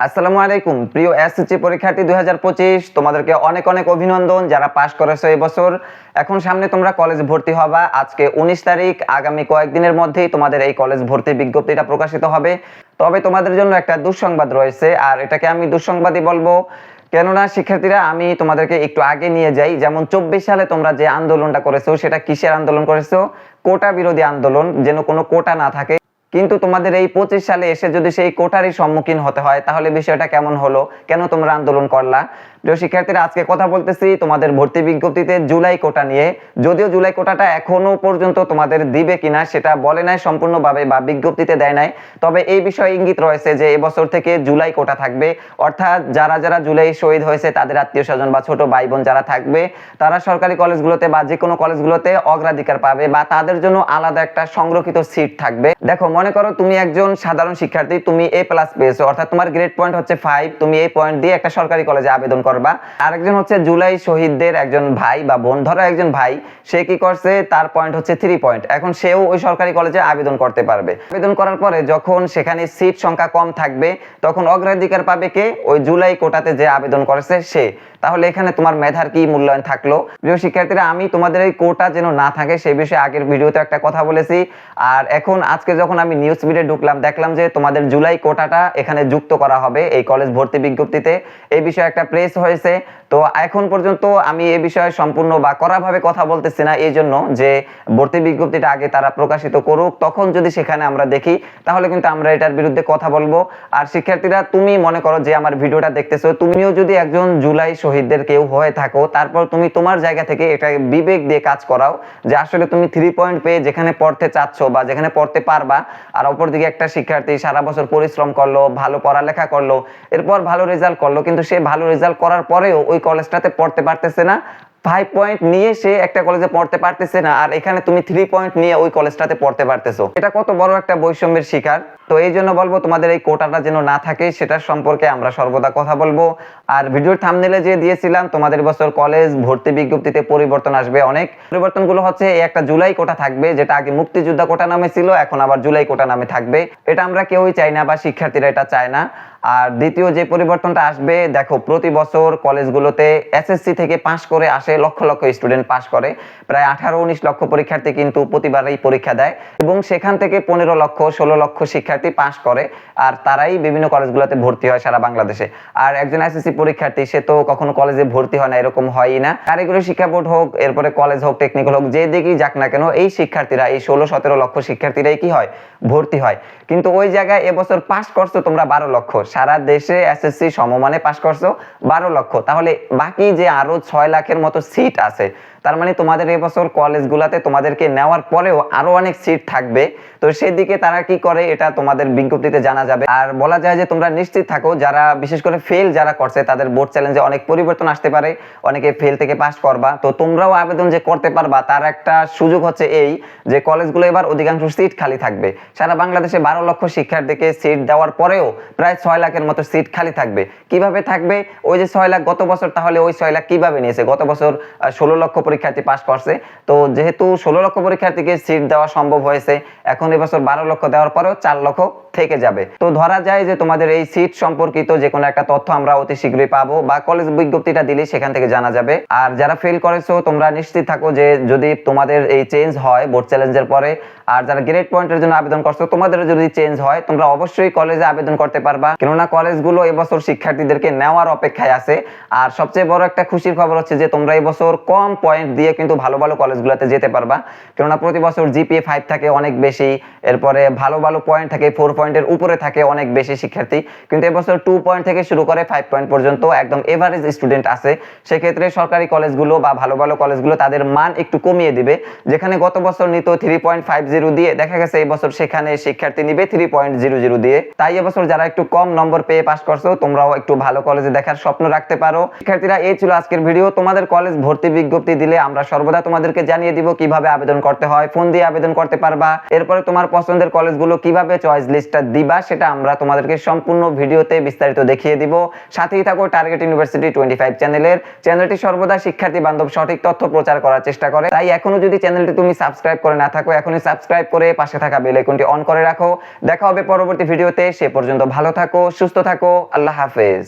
আসসালামু আলাইকুম। প্রিয় এসএসসি পরীক্ষার্থী দুই তোমাদেরকে অনেক অনেক অভিনন্দন যারা পাশ করেছ এবছর এখন সামনে তোমরা কলেজ ভর্তি হবা। আজকে উনিশ তারিখ, আগামী কয়েকদিনের মধ্যেই তোমাদের এই কলেজ ভর্তি বিজ্ঞপ্তিটা প্রকাশিত হবে। তবে তোমাদের জন্য একটা দুঃসংবাদ রয়েছে, আর এটাকে আমি দুঃসংবাদই বলব। কেননা, শিক্ষার্থীরা, আমি তোমাদেরকে একটু আগে নিয়ে যাই। যেমন চব্বিশ সালে তোমরা যে আন্দোলনটা করেছ, সেটা কিসের আন্দোলন করেছ? কোটা বিরোধী আন্দোলন, যেন কোনো কোটা না থাকে। কিন্তু তোমাদের এই পঁচিশ সালে এসে যদি সেই কোটারই সম্মুখীন হতে হয়, তাহলে বিষয়টা কেমন হলো? কেন তোমরা আন্দোলন করলা? প্রিয় শিক্ষার্থীরা, আজকে কথা বলতেছি তোমাদের ভর্তি বিজ্ঞপ্তিতে জুলাই কোটা নিয়ে। যদিও জুলাই কোটাটা এখনও পর্যন্ত তোমাদের দিবে কিনা সেটা বলে নাই সম্পূর্ণভাবে বা বিজ্ঞপ্তিতে দেয় নাই। তবে এই বিষয়ে ইঙ্গিত রয়েছে যে এবছর থেকে জুলাই কোটা থাকবে। অর্থাৎ যারা যারা জুলাই শহীদ হয়েছে, তাদের আত্মীয় স্বজন বা ছোট ভাই বোন যারা থাকবে, তারা সরকারি কলেজগুলোতে বা যে কোনো কলেজগুলোতে অগ্রাধিকার পাবে বা তাদের জন্য আলাদা একটা সংরক্ষিত সিট থাকবে। দেখো, মনে করো তুমি একজন সাধারণ শিক্ষার্থী, তুমি এ প্লাস পেয়েছ, অর্থাৎ তোমার গ্রেড পয়েন্ট হচ্ছে ফাইভ তুমি এই পয়েন্ট দিয়ে একটা সরকারি কলেজে আবেদন করবা। আরেকজন হচ্ছে জুলাই শহীদদের একজন ভাই বা বোন। ধরো একজন ভাই, সে কি করছে? তার পয়েন্ট হচ্ছে থ্রি পয়েন্ট এখন সেও ওই সরকারি কলেজে আবেদন করতে পারবে। আবেদন করার পরে যখন সেখানে সিট সংখ্যা কম থাকবে, তখন অগ্রাধিকার পাবে কে? ওই জুলাই কোটাতে যে আবেদন করেছে সে। তাহলে এখানে তোমার মেধার কি মূল্যায়ন থাকল? প্রিয় শিক্ষার্থীরা, আমি তোমাদের এই কোটা যেন না থাকে, সেই বিষয়ে আগের ভিডিওতে একটা কথা বলেছি। আর এখন আজকে যখন আমি নিউজ ভিডিও ঢুকলাম, দেখলাম যে তোমাদের জুলাই কোটাটা এখানে যুক্ত করা হবে এই কলেজ ভর্তি বিজ্ঞপ্তিতে। এই বিষয়ে একটা প্রেস হয়েছে তো এখন পর্যন্ত আমি এ বিষয়ে সম্পূর্ণ বা কড়াভাবে কথা বলতেছি না, এই জন্য যে ভর্তি বিজ্ঞপ্তিটা আগে তারা প্রকাশিত করুক, তখন যদি সেখানে আমরা দেখি, তাহলে কিন্তু আমরা এটার বিরুদ্ধে কথা বলব। আর শিক্ষার্থীরা, তুমি মনে করো যে আমার ভিডিওটা দেখতেছো, তুমিও যদি একজন জুলাই শহীদদের কেউ হয়ে থাকো, তারপর তুমি তোমার জায়গা থেকে এটা বিবেক দিয়ে কাজ করাও, যে আসলে তুমি থ্রি পয়েন্ট পেয়ে যেখানে পড়তে চাচ্ছ বা যেখানে পড়তে পারবা, আর অপরদিকে একটা শিক্ষার্থী সারা বছর পরিশ্রম করল, ভালো পড়ালেখা করল, এরপর ভালো রেজাল্ট করল, কিন্তু সে ভালো রেজাল্ট করার পরেও ওই কলেজটাতে পড়তে পারতেছে না। ফাইভ পয়েন্ট নিয়ে সে একটা কলেজে পড়তে পারতেছে না, আর এখানে তুমি থ্রি পয়েন্ট নিয়ে ওই কলেজটাতে পড়তে পারতেছো। এটা কত বড় একটা বৈষম্যের শিকার। তো এই জন্য বলব, তোমাদের এই কোটাটা যেন না থাকে, সেটার সম্পর্কে আমরা সর্বদা কথা বলব। আর ভিডিওর থামনেলে যে দিয়েছিলাম, তোমাদের বছর কলেজ ভর্তি বিজ্ঞপ্তিতে পরিবর্তন আসবে অনেক। পরিবর্তনগুলো হচ্ছে একটা জুলাই কোটা থাকবে, যেটা আগে মুক্তিযোদ্ধা কোটা নামে ছিল, এখন আবার জুলাই কোটা নামে থাকবে। এটা আমরা কেউই চাই না বা শিক্ষার্থীরা এটা চায় না। আর দ্বিতীয় যে পরিবর্তনটা আসবে, দেখো, প্রতি বছর কলেজগুলোতে এসএসসি থেকে পাশ করে আসে, লক্ষ লক্ষ স্টুডেন্ট পাশ করে। প্রায় আঠারো, উনিশ লক্ষ পরীক্ষার্থী কিন্তু প্রতিবারই পরীক্ষা দেয় এবং সেখান থেকে পনেরো লক্ষ, ষোলো লক্ষ শিক্ষার্থী পাশ করে আর তারাই বিভিন্ন কলেজগুলোতে ভর্তি হয় সারা বাংলাদেশে। আর একজন এসএসসি পরীক্ষার্থী, সে তো কখনো কলেজে ভর্তি হয় না, এরকম হয়ই না। কারিগরি শিক্ষা বোর্ড হোক, এরপরে কলেজ হোক টেকনিক্যাল হোক, যে দিকেই যাক না কেন, এই শিক্ষার্থীরা, এই ষোলো, সতেরো লক্ষ শিক্ষার্থীরাই কি হয়? ভর্তি হয়। কিন্তু ওই জায়গায় এবছর পাশ করছ তোমরা বারো লক্ষ সারা দেশে এসএসসি সমমানে পাশ করছ বারো লক্ষ। তাহলে বাকি যে আরও ছয় লাখের মতো সিট আছে, তার মানে তোমাদের এবছর কলেজগুলোতে তোমাদেরকে নেওয়ার পরেও আরও অনেক সিট থাকবে। তো সেদিকে তারা কি করে, এটা তোমাদের বিজ্ঞপ্তিতে জানা যাবে। আর বলা যায় যে তোমরা নিশ্চিত থাকো, যারা বিশেষ করে ফেল যারা করছে, তাদের বোর্ড চ্যালেঞ্জে অনেক পরিবর্তন আসতে পারে। অনেকে ফেল থেকে পাস করবা। তো তোমরাও আবেদন যে করতে পারবা, তার একটা সুযোগ হচ্ছে এই যে কলেজগুলো এবার অধিকাংশ সিট খালি থাকবে। সারা বাংলাদেশে বারো লক্ষ শিক্ষার্থীকে সিট দেওয়ার পরেও প্রায় ছয় লাখের মতো সিট খালি থাকবে। কীভাবে থাকবে? ওই যে ছয় লাখ গত বছর, তাহলে ওই ছয় লাখ কীভাবে নিয়েছে? গত বছর ষোলো লক্ষ পরীক্ষার্থী পাশ করছে। তো যেহেতু ষোলো লক্ষ পরীক্ষার্থীকে সিট দেওয়া সম্ভব হয়েছে, এখন এবছর বারো লক্ষ দেওয়ার পরেও চার লক্ষ থেকে যাবে। তো ধরা যায় যে তোমাদের এই সিট সম্পর্কিত যে কোনো একটা তথ্য আমরা অতি শীঘ্রই পাবো বা কলেজ বিজ্ঞপ্তিটা দিলে সেখান থেকে জানা যাবে। আর যারা ফেল করেছ, তোমরা নিশ্চিত থাকো যে যদি তোমাদের এই চেঞ্জ হয় বোর্ড চ্যালেঞ্জের পরে, আর যারা গ্রেড পয়েন্টের জন্য আবেদন করছ তোমাদের যদি চেঞ্জ হয়, তোমরা অবশ্যই কলেজে আবেদন করতে পারবা। কেননা কলেজগুলো এবছর শিক্ষার্থীদেরকে নেওয়ার অপেক্ষায় আছে। আর সবচেয়ে বড় একটা খুশির খবর হচ্ছে যে, তোমরা এবছর কম পয়েন্ট দিয়ে কিন্তু ভালো ভালো কলেজগুলোতে যেতে পারবা। কেননা প্রতি বছর জিপিএ ফাইভ থাকে অনেক বেশি, এরপরে ভালো ভালো পয়েন্ট থাকে ফোর পয়েন্টের উপরে থাকে অনেক বেশি শিক্ষার্থী। কিন্তু এবছর টু পয়েন্ট থেকে শুরু করে ফাইভ পয়েন্ট পর্যন্ত একদম এভারেজ স্টুডেন্ট আছে। সেক্ষেত্রে সরকারি কলেজগুলো বা ভালো ভালো কলেজগুলো তাদের মান একটু কমিয়ে দিবে। যেখানে গত বছর নিত থ্রি পয়েন্ট ফাইভ জিরো দিয়ে, দেখা গেছে এই বছর সেখানে শিক্ষার্থী নিবে থ্রি পয়েন্ট জিরো জিরো দিয়ে। তাই এবছর যারা একটু কম নম্বর পেয়ে পাস করছ, তোমরাও একটু ভালো কলেজে দেখার স্বপ্ন রাখতে পারো। শিক্ষার্থীরা, এই ছিল আজকের ভিডিও তোমাদের কলেজ ভর্তি বিজ্ঞপ্তি দিলে আমরা সর্বদা তোমাদেরকে জানিয়ে দিব কীভাবে আবেদন করতে হয়, ফোন দিয়ে আবেদন করতে পারবা। এরপরে তোমার পছন্দের কলেজগুলো কীভাবে চয়েস লিস্টটা কলেজটা দিবা, সেটা আমরা তোমাদেরকে সম্পূর্ণ ভিডিওতে বিস্তারিত দেখিয়ে দিব। সাথেই থাকো টার্গেট ইউনিভার্সিটি টোয়েন্টি ফাইভ চ্যানেলের চ্যানেলটি সর্বদা শিক্ষার্থী বান্ধব সঠিক তথ্য প্রচার করার চেষ্টা করে। তাই এখনও যদি চ্যানেলটি তুমি সাবস্ক্রাইব করে না থাকো, এখনই সাবস্ক্রাইব করে পাশে থাকা বেল আইকনটি অন করে রাখো। দেখা হবে পরবর্তী ভিডিওতে। সে পর্যন্ত ভালো থাকো, সুস্থ থাকো, আল্লাহ হাফেজ।